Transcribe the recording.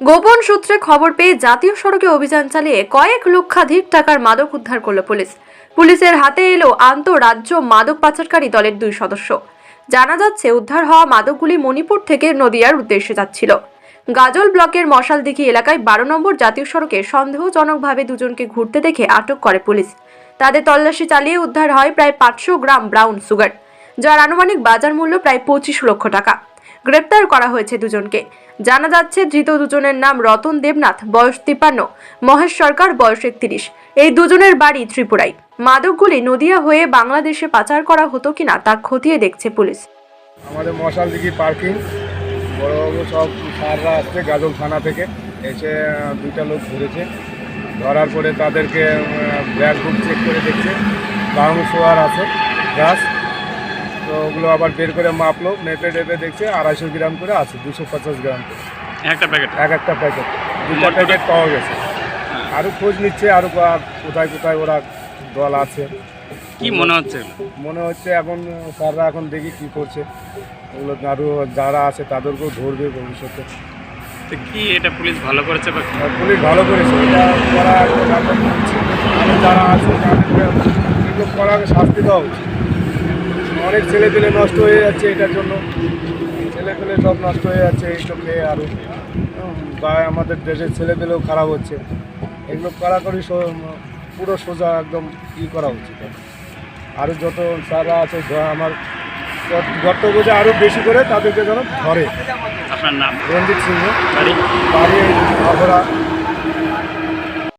গোপন সূত্রে খবর পেয়ে জাতীয় সড়কে অভিযান চালিয়ে কয়েক লক্ষাধিক টাকার মাদক উদ্ধার করল পুলিশ। পুলিশের হাতে এলো আন্তঃরাজ্য মাদক পাচারকারী দলের দুই সদস্য। জানা যাচ্ছে, উদ্ধার হওয়া মাদকগুলি মণিপুর থেকে নদিয়ার উদ্দেশ্যে যাচ্ছিল। গাজল ব্লকের মশালদিঘি এলাকায় বারো নম্বর জাতীয় সড়কে সন্দেহজনকভাবে দুজনকে ঘুরতে দেখে আটক করে পুলিশ। তাদের তল্লাশি চালিয়ে উদ্ধার হয় প্রায় পাঁচশো গ্রাম ব্রাউন সুগার, যার আনুমানিক বাজার মূল্য প্রায় পঁচিশ লক্ষ টাকা। গ্রেপ্তার করা হয়েছে দুজনকে। জানা যাচ্ছে, ধৃত দুজনের নাম রতন দেবনাথ, বয়স তিপ্পান্ন, মহেশ সরকার, বয়স একত্রিশ। এই দুজনের বাড়ি ত্রিপুরায়। মাদকগুলি নদিয়া হয়ে বাংলাদেশে পাচার করা হতো কিনা তা খতিয়ে দেখছে পুলিশ। আমাদের মশাল দিঘি পার্কিং। বড়বাবু সব স্যাররা আসছে গাজল থানা থেকে। এসে দুইটা লোক ধরেছে। ধরার পরে তাদেরকে ব্যাগ বুক চেক করে দেখছে। সোয়ার আছে গাছ তো ওগুলো আবার বের করে মাপলো মেপে টেপে দেখছে আড়াইশো গ্রাম করে আছে দুশো পঞ্চাশ গ্রাম করে। একটা প্যাকেট? এক একটা প্যাকেট। দুটো প্যাকেট পাওয়া গেছে। আরও খোঁজ নিচ্ছে আরও কোথায় কোথায় ওরা দল আছে। কি মনে হচ্ছে? মনে হচ্ছে এখন স্যাররা এখন দেখি কি করছে। ওগুলো আরও যারা আছে তাদেরকেও ধরবে ভবিষ্যতে। তো কি এটা পুলিশ ভালো করেছে বা পুলিশ ভালো করেছে। এটা করা যারা আছে তাদেরকে এগুলো করার শাস্তি দেওয়া উচিত। অনেক ছেলে পেলে নষ্ট হয়ে যাচ্ছে এটার জন্য। ছেলে পেলে সব নষ্ট হয়ে যাচ্ছে এইসব খেয়ে আরও বা আমাদের দেশের ছেলে পেলেও খারাপ হচ্ছে। এগুলো কড়াকড়ি পুরো সোজা একদম ই করা উচিত। আরও যত স্যাররা আছে আমার কর্তব্য যে আরও বেশি করে তাদেরকে যেন ধরে। আপনার নাম? রঞ্জিত সিংহ। বাড়ি? বাড়ি